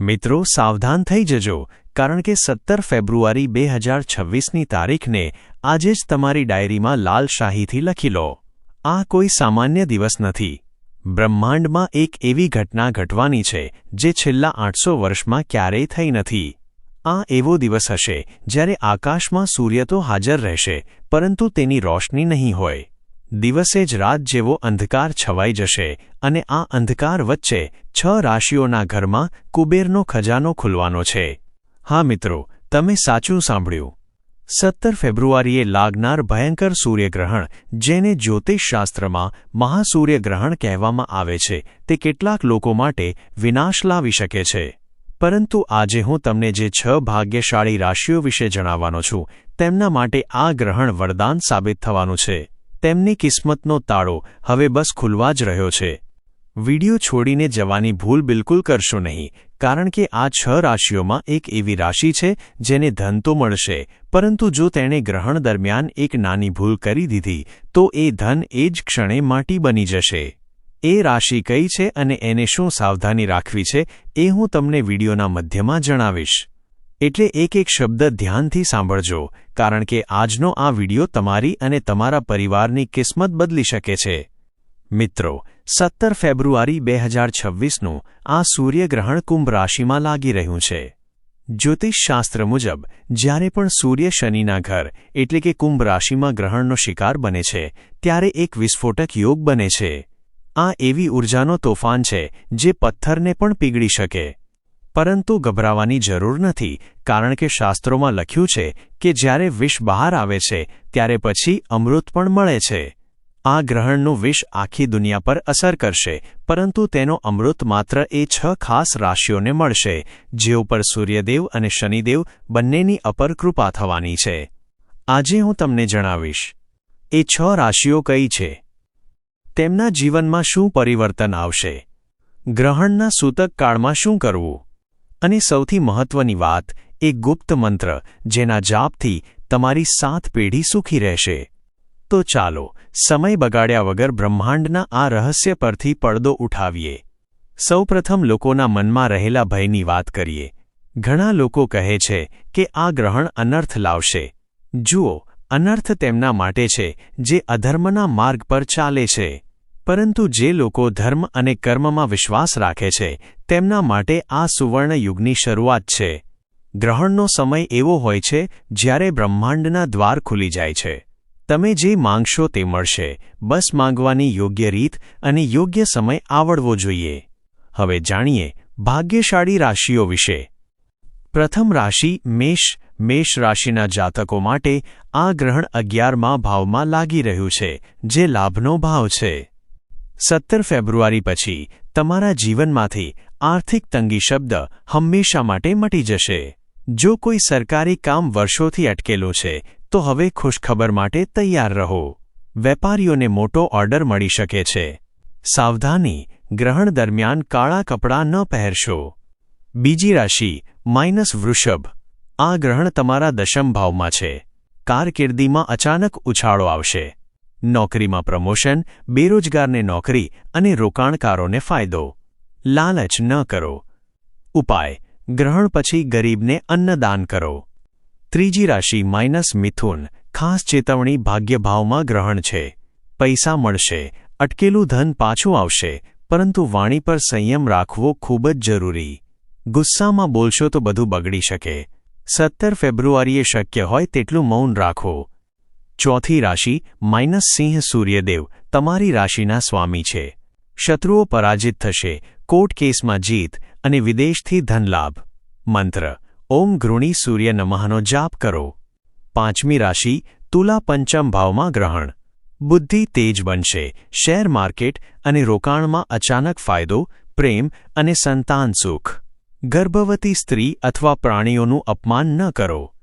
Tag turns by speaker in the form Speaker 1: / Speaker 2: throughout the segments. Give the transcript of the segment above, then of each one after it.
Speaker 1: મિત્રો, સાવધાન થઈ જજો, કારણ કે સત્તર ફેબ્રુઆરી બે હજાર છવ્વીસની તારીખને આજે જ તમારી ડાયરીમાં લાલ શાહીથી લખી લો. આ કોઈ સામાન્ય દિવસ નથી. બ્રહ્માંડમાં એક એવી ઘટના ઘટવાની છે, જે છેલ્લા આઠસો વર્ષમાં ક્યારેય થઈ નથી. આ એવો દિવસ હશે, જ્યારે આકાશમાં સૂર્ય તો હાજર રહેશે, પરંતુ તેની રોશની નહીં હોય. દિવસે જ રાત જેવો અંધકાર છવાઈ જશે અને આ અંધકાર વચ્ચે છ રાશિઓના ઘરમાં કુબેરનો ખજાનો ખુલવાનો છે. હા મિત્રો, તમે સાચું સાંભળ્યું. સત્તર ફેબ્રુઆરીએ લાગનાર ભયંકર સૂર્યગ્રહણ, જેને જ્યોતિષશાસ્ત્રમાં મહાસૂર્યગ્રહણ કહેવામાં આવે છે, તે કેટલાક લોકો માટે વિનાશ લાવી શકે છે. પરંતુ આજે હું તમને જે છ ભાગ્યશાળી રાશિઓ વિશે જણાવવાનો છું, તેમના માટે આ ગ્રહણ વરદાન સાબિત થવાનું છે. તેમની કિસ્મતનો તાળો હવે બસ ખુલવા જ રહ્યો છે. વિડિયો છોડીને જવાની ભૂલ બિલકુલ કરશો નહીં, કારણ કે આ છ રાશિઓમાં એક એવી રાશિ છે જેને ધન તો મળશે, પરંતુ જો તેણે ગ્રહણ દરમિયાન એક નાની ભૂલ કરી દીધી, તો એ ધન એ જ ક્ષણે માટી બની જશે. એ રાશિ કઈ છે અને એને શું સાવધાની રાખવી છે, એ હું તમને વિડિયોના મધ્યમાં જણાવીશ. એટલે એક એક શબ્દ ધ્યાનથી સાંભળજો, કારણ કે આજનો આ વિડિયો તમારી અને તમારા પરિવારની કિસ્મત બદલી શકે છે. મિત્રો, સત્તર ફેબ્રુઆરી બે હજાર છવ્વીસનું આ સૂર્યગ્રહણ કુંભ રાશિમાં લાગી રહ્યું છે. જ્યોતિષશાસ્ત્ર મુજબ, જ્યારે પણ સૂર્ય શનિના ઘર, એટલે કે કુંભ રાશિમાં ગ્રહણનો શિકાર બને છે, ત્યારે એક વિસ્ફોટક યોગ બને છે. આ એવી ઊર્જાનો તોફાન છે, જે પથ્થરને પણ પીગળી શકે. પરંતુ ગભરાવાની જરૂર નથી, કારણ કે શાસ્ત્રોમાં લખ્યું છે કે જ્યારે વિષ બહાર આવે છે, ત્યારે પછી અમૃત પણ મળે છે. આ ગ્રહણનું વિષ આખી દુનિયા પર અસર કરશે, પરંતુ તેનો અમૃત માત્ર એ છ ખાસ રાશિઓને મળશે જેઓ પર સૂર્યદેવ અને શનિદેવ બંનેની અપર કૃપા થવાની છે. આજે હું તમને જણાવીશ, એ છ રાશિઓ કઈ છે? તેમના જીવનમાં શું પરિવર્તન આવશે? ગ્રહણના સૂતક કાળમાં શું કરવું? અને સૌથી મહત્વની વાત, એ ગુપ્ત મંત્ર, જેના જાપથી તમારી સાત પેઢી સુખી રહેશે. તો ચાલો, સમય બગાડ્યા વગર બ્રહ્માંડના આ રહસ્ય પરથી પડદો ઉઠાવીએ. સૌપ્રથમ લોકોના મનમાં રહેલા ભયની વાત કરીએ. ઘણા લોકો કહે છે કે આ ગ્રહણ અનર્થ લાવશે. જુઓ, અનર્થ તેમના માટે છે, જે અધર્મના માર્ગ પર ચાલે છે. પરંતુ જે લોકો ધર્મ અને કર્મમાં વિશ્વાસ રાખે છે, તેમના માટે આ સુવર્ણ યુગની શરૂઆત છે. ગ્રહણનો સમય એવો હોય છે, જ્યારે બ્રહ્માંડના દ્વાર ખુલી જાય છે. તમે જે માંગશો તે મળશે, બસ માંગવાની યોગ્ય રીત અને યોગ્ય સમય આવડવો જોઈએ. હવે જાણીએ, ભાગ્યશાળી રાશિઓ વિશે. પ્રથમ રાશિ, મેષ. મેષ રાશિના જાતકો માટે આ ગ્રહણ અગિયારમાં ભાવમાં લાગી રહ્યું છે, જે લાભનો ભાવ છે. સત્તર ફેબ્રુઆરી પછી, તમારા જીવનમાંથી આર્થિક તંગી શબ્દ હંમેશા માટે મટી જશે. જો કોઈ સરકારી કામ વર્ષોથી અટકેલું છે, તો હવે ખુશખબર માટે તૈયાર રહો. વેપારીઓને મોટો ઓર્ડર મળી શકે છે. સાવધાની, ગ્રહણ દરમિયાન કાળા કપડાં ન પહેરશો. બીજી રાશિ, માઇનસ વૃષભ. આ ગ્રહણ તમારા દશમ ભાવમાં છે. કારકિર્દીમાં અચાનક ઉછાળો આવશે. નોકરીમાં પ્રમોશન, બેરોજગારને નોકરી અને રોકાણકારોને ફાયદો. લાલચ ન કરો. ઉપાય, ગ્રહણ પછી ગરીબને અન્નદાન કરો. ત્રીજી રાશિ માઇનસ મિથુન, ખાસ ચેતવણી ભાગ્યભાવમાં ગ્રહણ છે. પૈસા મળશે, અટકેલું ધન પાછું આવશે, પરંતુ વાણી પર સંયમ રાખવો ખૂબ જ જરૂરી. ગુસ્સામાં બોલશો તો બધું બગડી શકે. સત્તર ફેબ્રુઆરીએ શક્ય હોય તેટલું મૌન રાખો. ચોથી રાશિ, માઇનસ સિંહ સૂર્યદેવ, તમારી રાશિના સ્વામી છે. શત્રુઓ પરાજિત થશે, કોર્ટ કેસમાં જીત અને વિદેશથી ધનલાભ. મંત્ર, ઓમ ઘૃણી સૂર્ય નમઃનો જાપ કરો. પાંચમી રાશિ, તુલા પંચમ ભાવમાં ગ્રહણ. બુદ્ધિ તેજ બનશે, શેર માર્કેટ અને રોકાણમાં અચાનક ફાયદો, પ્રેમ અને સંતાન સુખ. ગર્ભવતી સ્ત્રી અથવા પ્રાણીઓનું અપમાન ન કરો.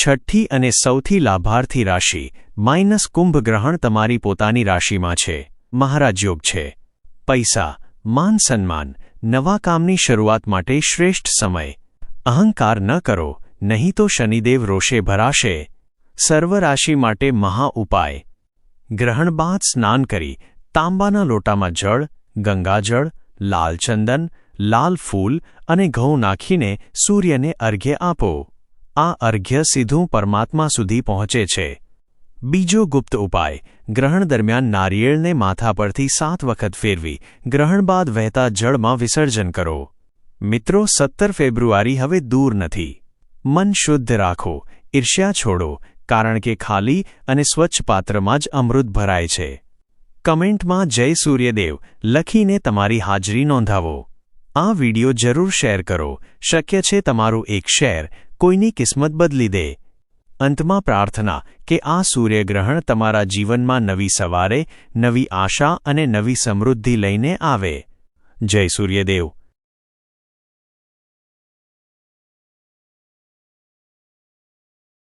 Speaker 1: છઠ્ઠી અને સૌથી લાભાર્થી રાશિ, માઇનસ કુંભ ગ્રહણ તમારી પોતાની રાશિમાં છે મહારાજ યોગ છે. પૈસા, માન સન્માન, નવા કામની શરૂઆત માટે શ્રેષ્ઠ સમય. અહંકાર ન કરો, નહીં તો શનિદેવ રોષે ભરાશે. સર્વ રાશિ માટે મહા ઉપાય. ગ્રહણ બાદ સ્નાન કરી, તાંબાના લોટામાં જળ, ગંગાજળ, લાલ ચંદન, લાલ ફૂલ અને ઘઉં નાખીને સૂર્યને અર્ઘ્ય આપો. આ અર્ઘ્ય સીધું પરમાત્મા સુધી પહોંચે છે. બીજો ગુપ્ત ઉપાય, ગ્રહણ દરમિયાન નારિયેળને માથા પરથી સાત વખત ફેરવી, ગ્રહણ બાદ વહેતા જળમાં વિસર્જન કરો. મિત્રો, સત્તર ફેબ્રુઆરી હવે દૂર નથી. મન શુદ્ધ રાખો, ઈર્ષ્યા છોડો, કારણ કે ખાલી અને સ્વચ્છ પાત્રમાં જ અમૃત ભરાય છે. કમેન્ટમાં જય સૂર્યદેવ, લખીને તમારી હાજરી નોંધાવો. આ વિડિયો જરૂર શેર કરો. શક્ય છે તમારું એક શેર કોઈની કિસ્મત બદલી દે. અંતમાં પ્રાર્થના કે આ સૂર્યગ્રહણ તમારા જીવનમાં નવી સવારે, નવી આશા અને નવી સમૃદ્ધિ લઈને આવે. જય સૂર્યદેવ.